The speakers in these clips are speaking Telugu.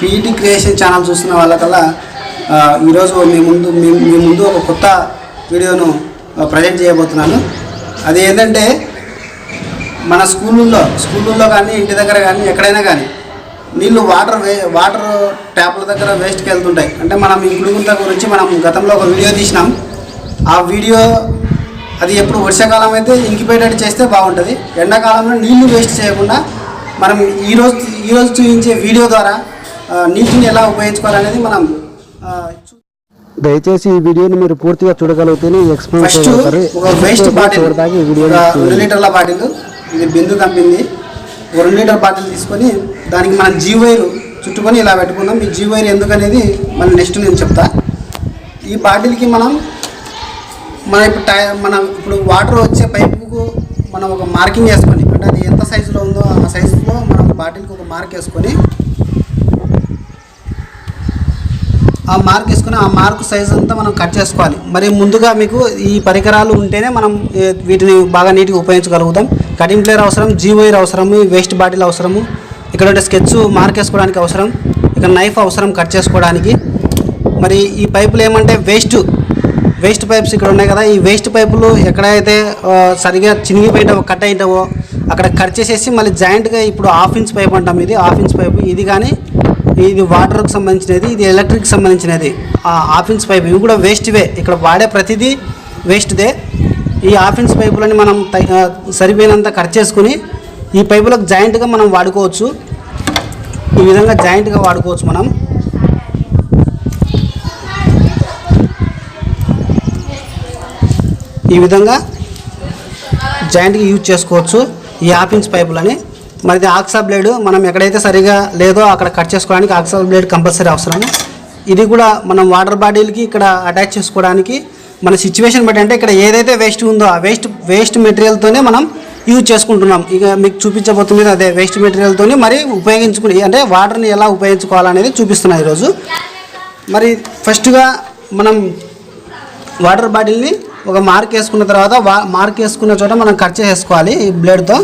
పీఈటీ క్రియేషన్ ఛానల్ చూస్తున్న వాళ్ళకల్లా ఈరోజు మీ ముందు మీ మీ ముందు ఒక కొత్త వీడియోను ప్రజెంట్ చేయబోతున్నాను. అది ఏంటంటే మన స్కూళ్ళల్లో స్కూళ్ళల్లో కానీ ఇంటి దగ్గర కానీ ఎక్కడైనా కానీ నీళ్ళు వాటర్ వే వాటర్ ట్యాప్ల దగ్గర వేస్ట్కి వెళ్తుంటాయి. అంటే మనం ఈ గుడిగుంత గురించి మనం గతంలో ఒక వీడియో తీసినాం. ఆ వీడియో అది ఎప్పుడు వర్షాకాలం అయితే ఇంకిపోయేటట్టు చేస్తే బాగుంటుంది. ఎండాకాలంలో నీళ్ళు వేస్ట్ చేయకుండా మనం ఈరోజు ఈరోజు చూపించే వీడియో ద్వారా నీటిని ఎలా ఉపయోగించుకోవాలనేది మనం దయచేసి ఈ వీడియోని మీరు పూర్తిగా చూడగలిగితేనే ఎక్స్ప్లెయిన్ చేయగలుగుతారు వేస్ట్ బాటిల్ రెండు లీటర్ల బాటిల్ ఇది బిందు కంపింది. ఒక రెండు లీటర్ బాటిల్ తీసుకొని దానికి మనం జీ వైర్ చుట్టుకొని ఇలా పెట్టుకుందాం ఈ జీ వైర్ ఎందుకనేది మళ్ళీ నెక్స్ట్ నేను చెప్తా. ఈ బాటిల్కి మనం మన ఇప్పుడు టై మన ఇప్పుడు వాటర్ వచ్చే పైపుకు మనం ఒక మార్కింగ్ వేసుకొని అంటే అది ఎంత సైజులో ఉందో ఆ సైజులో మనం బాటిల్కి ఒక మార్క్ వేసుకొని ఆ మార్క్ వేసుకుని ఆ మార్క్ సైజ్ అంతా మనం కట్ చేసుకోవాలి. మరి ముందుగా మీకు ఈ పరికరాలు ఉంటేనే మనం వీటిని బాగా నీట్గా ఉపయోగించగలుగుతాం. కటింగ్ ప్లేయర్ అవసరం జీ అవసరము వేస్ట్ బాటిల్ అవసరము ఇక్కడ ఉండే స్కెచ్ మార్క్ వేసుకోవడానికి అవసరం ఇక్కడ నైఫ్ అవసరం కట్ చేసుకోవడానికి. మరి ఈ పైపులు ఏమంటే వేస్ట్ వేస్ట్ పైప్స్ ఇక్కడ ఉన్నాయి కదా ఈ వేస్ట్ పైపులు ఎక్కడైతే సరిగా చినిగిపోయింటావో కట్ అయ్యేటవో అక్కడ కట్ చేసేసి మళ్ళీ జాయింట్గా ఇప్పుడు హాఫ్ ఇంచ్ పైప్ అంటాం ఇది హాఫ్ ఇంచ్ పైపు ఇది కానీ ఇది వాటర్కి సంబంధించినది ఇది ఎలక్ట్రిక్ సంబంధించినది. ఆ ఆఫిన్స్ పైప్ ఇవి కూడా వేస్ట్వే ఇక్కడ వాడే ప్రతిదీ వేస్ట్దే ఈ ఆఫిన్స్ పైపులని మనం సరిపోయినంత కట్ చేసుకుని ఈ పైపులకు జాయింట్గా మనం వాడుకోవచ్చు. ఈ విధంగా జాయింట్గా వాడుకోవచ్చు మనం. ఈ విధంగా జాయింట్గా యూజ్ చేసుకోవచ్చు ఈ ఆఫిన్స్ పైపులని మరి ఇది ఆక్సా బ్లేడ్. మనం ఎక్కడైతే సరిగా లేదో అక్కడ కట్ చేసుకోవడానికి ఆక్సా బ్లేడ్ కంపల్సరీ అవసరం ఇది కూడా మనం వాటర్ బాటిల్కి ఇక్కడ అటాచ్ చేసుకోవడానికి మన సిచ్యువేషన్ బట్టి అంటే ఇక్కడ ఏదైతే వేస్ట్ ఉందో ఆ వేస్ట్ వేస్ట్ మెటీరియల్తోనే మనం యూజ్ చేసుకుంటున్నాం. ఇక మీకు చూపించబోతుంది అదే వేస్ట్ మెటీరియల్తోనే మరి ఉపయోగించుకుని అంటే వాటర్ని ఎలా ఉపయోగించుకోవాలనేది చూపిస్తున్నా ఈరోజు. మరి ఫస్ట్గా మనం వాటర్ బాటిల్ని ఒక మార్క్ వేసుకున్న తర్వాత వా మార్క్ వేసుకున్న చోట మనం కట్ చేసేసుకోవాలి ఈ బ్లేడ్తో.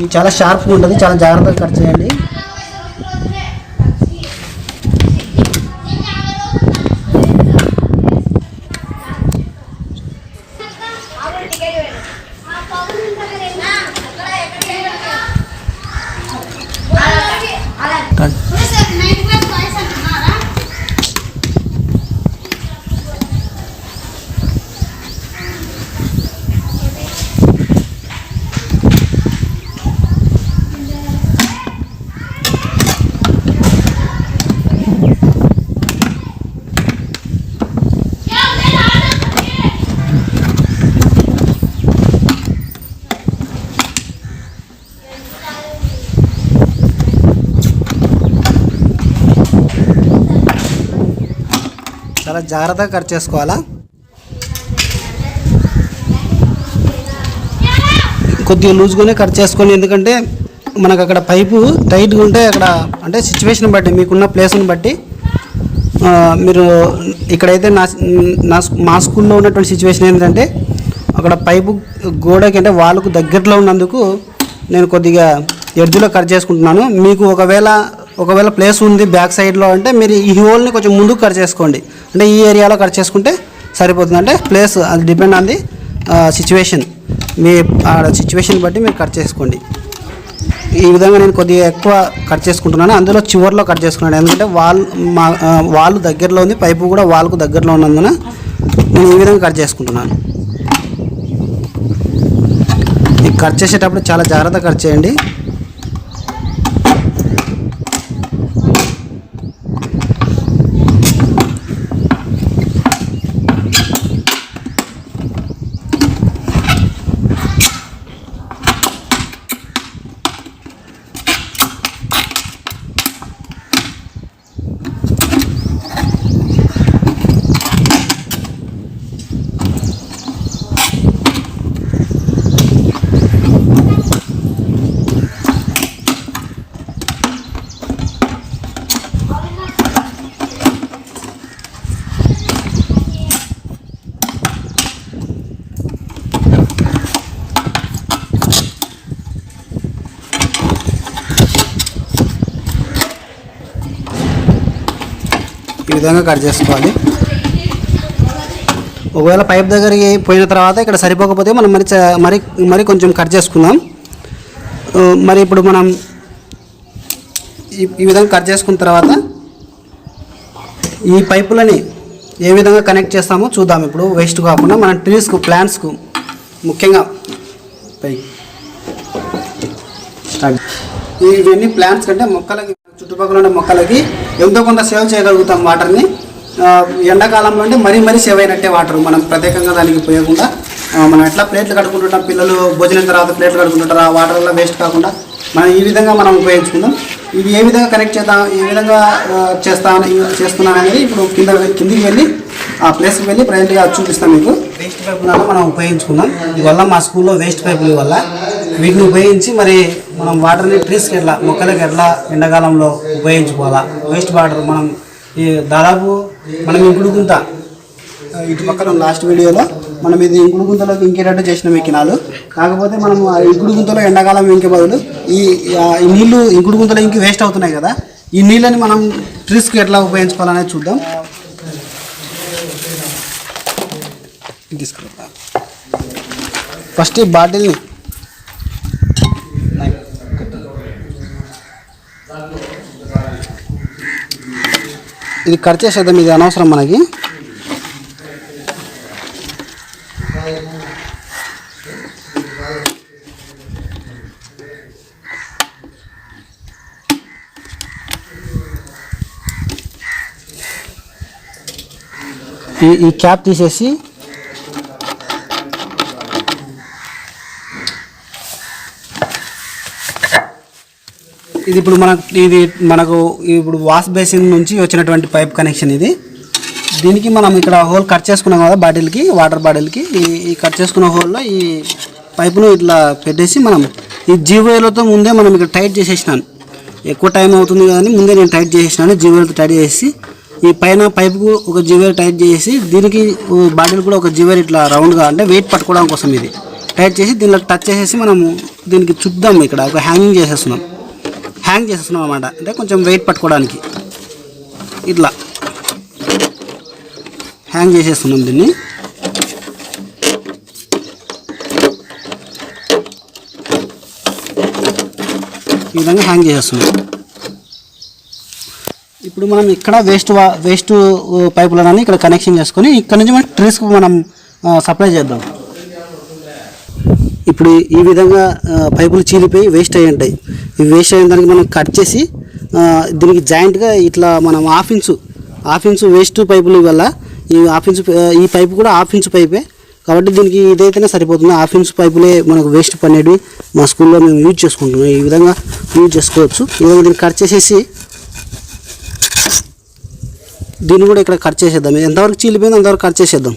చాలా షార్ప్గా ఉంటుంది. చాలా జాగ్రత్తగా కట్ చేయండి. చాలా జాగ్రత్తగా కట్ చేసుకోవాలా? కొద్దిగా లూజ్గానే కట్ చేసుకోండి ఎందుకంటే మనకు అక్కడ పైపు టైట్గా ఉంటే అక్కడ అంటే సిచ్యువేషన్ బట్టి మీకున్న ప్లేస్ని బట్టి మీరు ఇక్కడైతే నా నా మా స్కూల్లో ఉన్నటువంటి సిచ్యువేషన్ ఏంటంటే అక్కడ పైపు గోడకి అంటే వాళ్ళకు దగ్గరలో ఉన్నందుకు నేను కొద్దిగా ఎడ్జ్లో కట్ చేసుకుంటున్నాను. మీకు ఒకవేళ ఒకవేళ ప్లేస్ ఉంది బ్యాక్ సైడ్లో అంటే మీరు ఈ హోల్ని కొంచెం ముందుకు కట్ చేసుకోండి. అంటే ఈ ఏరియాలో కట్ చేసుకుంటే సరిపోతుంది. అంటే ప్లేస్ అది డిపెండ్ ఆన్ ది సిచ్యువేషన్ మీ సిచ్యువేషన్ బట్టి మీరు కట్ చేసుకోండి. ఈ విధంగా నేను కొద్దిగా ఎక్కువ కట్ చేసుకుంటున్నాను. అందులో చివర్లో కట్ చేసుకున్నాను. ఎందుకంటే వాల్ మా వాళ్ళు దగ్గరలో ఉంది. పైపు కూడా వాళ్ళకు దగ్గరలో ఉన్నందున నేను ఈ విధంగా కట్ చేసుకుంటున్నాను. ఈ కట్ చేసేటప్పుడు చాలా జాగ్రత్తగా కట్ చేయండి. విధంగా కట్ చేసుకోవాలి. ఒకవేళ పైప్ దగ్గరికి పోయిన తర్వాత ఇక్కడ సరిపోకపోతే మనం మరి మరి మరి కొంచెం కట్ చేసుకుందాం. మరి ఇప్పుడు మనం ఈ ఈ విధంగా కట్ చేసుకున్న తర్వాత ఈ పైపులని ఏ విధంగా కనెక్ట్ చేస్తామో చూద్దాం. ఇప్పుడు వేస్ట్ కాకుండా మన ట్రీస్కు ప్లాంట్స్కు ముఖ్యంగా పై ఇవన్నీ ప్లాంట్స్ కంటే మొక్కలకి చుట్టుపక్కల ఉన్న మొక్కలకి ఎంతో కొంత సేవ్ చేయగలుగుతాం వాటర్ని. ఎండాకాలంలో అంటే మరీ మరీ సేవ్ అయినట్టే వాటర్. మనం ప్రత్యేకంగా దానికి పోయకుండా మనం ఎట్లా ప్లేట్లు కడుక్కుంటుంటాం? పిల్లలు భోజనం తర్వాత ప్లేట్లు కడుక్కుంటుంటారు. ఆ వాటర్ వల్ల వేస్ట్ కాకుండా మనం ఈ విధంగా మనం ఉపయోగించుకుందాం. ఇది ఏ విధంగా కనెక్ట్ చేద్దాం ఏ విధంగా చేస్తా చేస్తాను చేస్తున్నాను అనేది ఇప్పుడు కింద కిందికి వెళ్ళి ఆ ప్లేస్కి వెళ్ళి ప్రజెంట్గా చూపిస్తాం మీకు. వేస్ట్ పైపులను మనం ఉపయోగించుకున్నాం ఇవల్ల మా స్కూల్లో వేస్ట్ పైపుల వల్ల వీటిని ఉపయోగించి మరి మనం వాటర్ని ట్రీస్కి ఎట్లా మొక్కలకి ఎట్లా ఎండాకాలంలో ఉపయోగించుకోవాలా? వేస్ట్ వాటర్ మనం ఈ దాదాపు మనం ఇంకుడుకుంటా ఇటు పక్కన లాస్ట్ వీడియోలో మనం ఇది ఇంకుడు గుంతలోకి ఇంకేటట్టు చేసిన ఎక్కినాలు కాకపోతే మనం ఆ ఇంకుడు గుంతలో ఎండాకాలం ఇంకే బదులు ఈ నీళ్ళు ఇంకుడు గుంతలో ఇంకి వేస్ట్ అవుతున్నాయి కదా ఈ నీళ్ళని మనం ట్రీస్కి ఎట్లా ఉపయోగించుకోవాలనేది చూద్దాం. తీసుకురా. ఫస్ట్ ఈ బాటిల్ని ఇది కట్ చేసేద్దాం ఇది అనవసరం మనకి. ఈ ఈ క్యాప్ తీసేసి ఇది ఇప్పుడు మనకు ఇది మనకు ఇప్పుడు వాష్ బేసిన్ నుంచి వచ్చినటువంటి పైప్ కనెక్షన్ ఇది. దీనికి మనం ఇక్కడ హోల్ కట్ చేసుకున్నాం కదా బాటిల్కి వాటర్ బాటిల్కి. ఈ కట్ చేసుకున్న హోల్లో ఈ పైపును ఇట్లా పెట్టేసి మనం ఈ జీవోలతో ముందే మనం ఇక్కడ టైట్ చేసేసినాను. ఎక్కువ టైం అవుతుంది కానీ ముందే నేను టైట్ చేసేసినాను జీవోలతో టైట్ చేసి ఈ పైన పైపుకు ఒక జీవేర్ టైట్ చేసి దీనికి బాటిల్ కూడా ఒక జీవేర్ ఇట్లా రౌండ్గా అంటే వెయిట్ పట్టుకోవడం కోసం ఇది. టైట్ చేసి దీనిలో టచ్ చేసేసి మనము దీనికి చుద్దాం ఇక్కడ ఒక హ్యాంగింగ్ చేసేస్తున్నాం. హ్యాంగ్ చేసేస్తున్నాం అనమాట అంటే కొంచెం వెయిట్ పట్టుకోవడానికి. ఇట్లా. హ్యాంగ్ చేసేస్తున్నాం దీన్ని. ఈ విధంగా హ్యాంగ్ చేసేస్తున్నాం. ఇప్పుడు మనం ఇక్కడ వేస్ట్ వా వేస్ట్ పైపులని ఇక్కడ కనెక్షన్ చేసుకొని ఇక్కడ నుంచి మనం ట్రీస్కి మనం uh, సప్లై చేద్దాం. ఇప్పుడు ఈ విధంగా uh, పైపులు చీలిపోయి వేస్ట్ అయి ఉంటాయి. వేస్ట్ అయిన దానికి మనం కట్ చేసి దీనికి జాయింట్గా ఇట్లా మనం half inch half inch waste పైపులు వల్ల ఈ హాఫ్ ఇంచు ఈ పైపు కూడా హాఫ్ ఇంచు పైపే. కాబట్టి దీనికి ఇదైతేనే సరిపోతుంది. హాఫ్ ఇంచు పైపులే మనకు వేస్ట్ పనేవి మా స్కూల్లో మేము యూజ్ చేసుకుంటున్నాం. ఈ విధంగా యూజ్ చేసుకోవచ్చు. ఈ విధంగా దీన్ని కట్ చేసేసి దీన్ని కూడా ఇక్కడ కట్ చేసేద్దాం. ఎంతవరకు చీలిపోయిందో అంతవరకు కట్ చేసేద్దాం.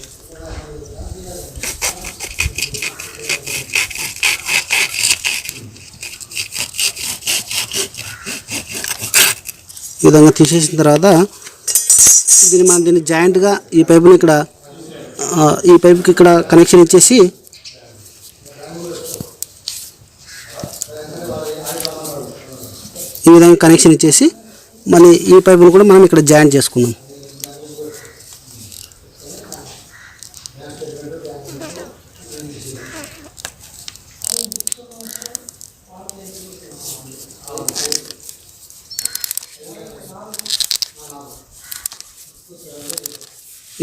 ఈ విధంగా తీసేసిన తర్వాత దీన్ని మనం దీన్ని జాయింట్గా ఈ పైపుని ఇక్కడ ఈ పైపుకి ఇక్కడ కనెక్షన్ ఇచ్చేసి ఈ విధంగా కనెక్షన్ ఇచ్చేసి మళ్ళీ ఈ పైపును కూడా మనం ఇక్కడ జాయింట్ చేసుకుందాం.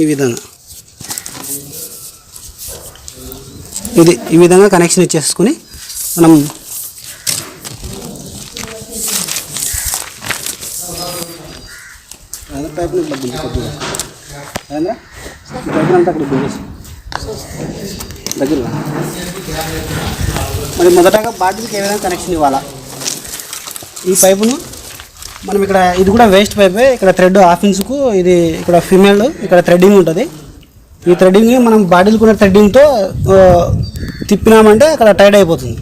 ఈ విధంగా. ఇది ఈ విధంగా కనెక్షన్ ఇచ్చేసుకొని మనం పైపు. మరి మొదటగా బాటిల్కి ఏ విధంగా కనెక్షన్ ఇవ్వాలా? ఈ పైపును మనం ఇక్కడ ఇది కూడా వేస్ట్ పైపే ఇక్కడ థ్రెడ్ హాఫ్ ఇంచుకు ఇది ఇక్కడ ఫిమేల్ ఇక్కడ థ్రెడ్డింగ్ ఉంటుంది. ఈ థ్రెడ్డింగ్ మనం బాడీలకున్న థ్రెడ్డింగ్తో తిప్పినామంటే అక్కడ టైట్ అయిపోతుంది.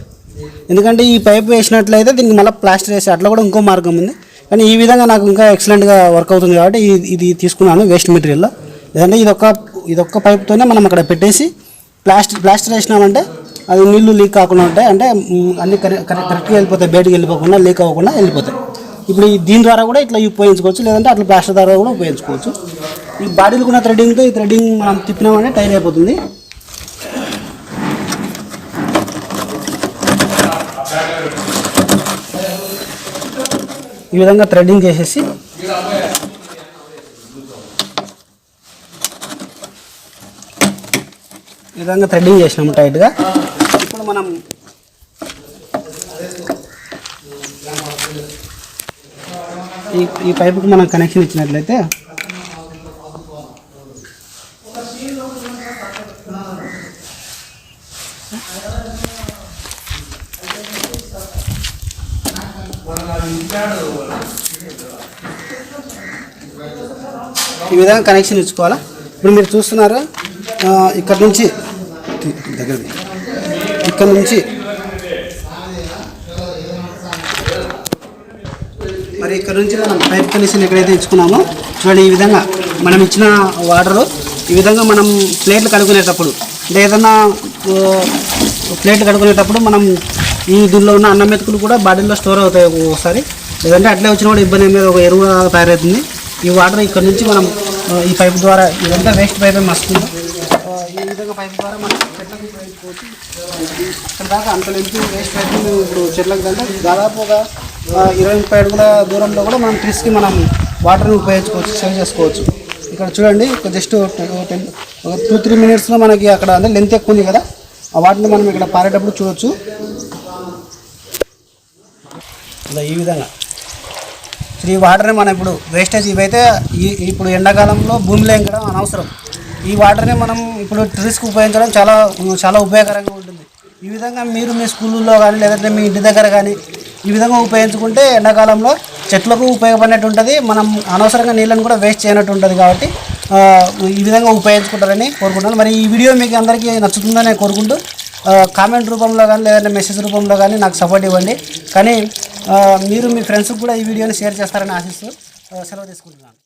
ఎందుకంటే ఈ పైప్ వేసినట్లయితే దీనికి మళ్ళీ ప్లాస్టర్ వేసి అట్లా కూడా ఇంకో మార్గం ఉంది. కానీ ఈ విధంగా నాకు ఇంకా ఎక్సలెంట్గా వర్క్ అవుతుంది కాబట్టి ఇది తీసుకున్నాను వేస్ట్ మెటీరియల్లో లేదంటే ఇది ఒక ఇది ఒక్క పైప్తోనే మనం అక్కడ పెట్టేసి ప్లాస్టర్ ప్లాస్టర్ వేసినామంటే అది నీళ్ళు లీక్ కాకుండా ఉంటాయి. అంటే అన్ని కరెక్ట్ కరెక్ట్గా వెళ్ళిపోతాయి. బయటకు వెళ్ళిపోకుండా లీక్ అవ్వకుండా వెళ్ళిపోతాయి. ఇప్పుడు ఈ దీని ద్వారా కూడా ఇట్లా ఉపయోగించుకోవచ్చు లేదంటే అట్లా ప్లాస్టర్ ద్వారా కూడా ఉపయోగించుకోవచ్చు. ఈ బాడీలకు ఉన్న థ్రెడ్డింగ్తో ఈ థ్రెడ్డింగ్ మనం తిప్పినామంటే టైర్ అయిపోతుంది. ఈ విధంగా థ్రెడ్డింగ్ చేసేసి ఈ విధంగా థ్రెడ్డింగ్ చేసినాము టైట్గా ఇప్పుడు మనం ఈ ఈ పైపుకి మనం కనెక్షన్ ఇచ్చినట్లయితే ఈ విధంగా కనెక్షన్ ఇచ్చుకోవాలా? ఇప్పుడు మీరు చూస్తున్నారు ఇక్కడ నుంచి దగ్గర ఇక్కడ నుంచి మరి ఇక్కడ నుంచి మనం పైప్ కనెక్షన్ ఎక్కడైతే ఇచ్చుకున్నామో చూడండి ఈ విధంగా మనం ఇచ్చిన వాటర్ ఈ విధంగా మనం ప్లేట్లు కడుక్కునేటప్పుడు అంటే ఏదన్నా ప్లేట్లు కడుక్కునేటప్పుడు మనం ఈ దీనిలో ఉన్న అన్నం మెతుకులు కూడా బాడీలో స్టోర్ అవుతాయి ఒకసారి. లేదంటే అట్లే వచ్చిన కూడా ఇబ్బంది ఏం లేదు ఒక ఎరువు తయారవుతుంది. ఈ వాటర్ ఇక్కడ నుంచి మనం ఈ పైప్ ద్వారా ఇదంతా వేస్ట్ పైప్ మస్తుంది ఈ విధంగా పైప్ ద్వారా మనం చెట్లకు ఇక్కడ దాకా అంత లెంత్ వేస్ట్ పైప్ ఇప్పుడు చెట్లకు దాంట్లో దాదాపుగా ఇరవై ముప్పై అడుగుల దూరంలో కూడా మనం ట్రీస్కి మనం వాటర్ని ఉపయోగించుకోవచ్చు సేవ్ చేసుకోవచ్చు. ఇక్కడ చూడండి జస్ట్ టెన్ ఒక టూ త్రీ మినిట్స్లో మనకి అక్కడ అంటే లెంత్ ఎక్కువ ఉంది కదా ఆ వాటిని మనం ఇక్కడ పారేటప్పుడు చూడవచ్చు ఇలా ఈ విధంగా. ఈ వాటర్ని మనం ఇప్పుడు వేస్టేజ్ ఇవైతే ఈ ఇప్పుడు ఎండాకాలంలో భూమిలో ఎంకడం అనవసరం. ఈ వాటర్ని మనం ఇప్పుడు ట్రీస్కి ఉపయోగించడం చాలా చాలా ఉపయోగకరంగా ఉంటుంది. ఈ విధంగా మీరు మీ స్కూల్లో కానీ లేదంటే మీ ఇంటి దగ్గర కానీ ఈ విధంగా ఉపయోగించుకుంటే ఎండాకాలంలో చెట్లకు ఉపయోగపడినట్టు ఉంటుంది మనం అనవసరంగా నీళ్ళని కూడా వేస్ట్ చేయనట్టు ఉంటుంది కాబట్టి ఈ విధంగా ఉపయోగించుకుంటారని కోరుకుంటున్నాను. మరి ఈ వీడియో మీకు అందరికీ నచ్చుతుందని కోరుకుంటూ కామెంట్ రూపంలో కానీ లేదంటే మెసేజ్ రూపంలో కానీ నాకు సపోర్ట్ ఇవ్వండి. కానీ మీరు మీ ఫ్రెండ్స్కి కూడా ఈ వీడియోని షేర్ చేస్తారని ఆశిస్తూ సెలవు తీసుకుంటున్నాను.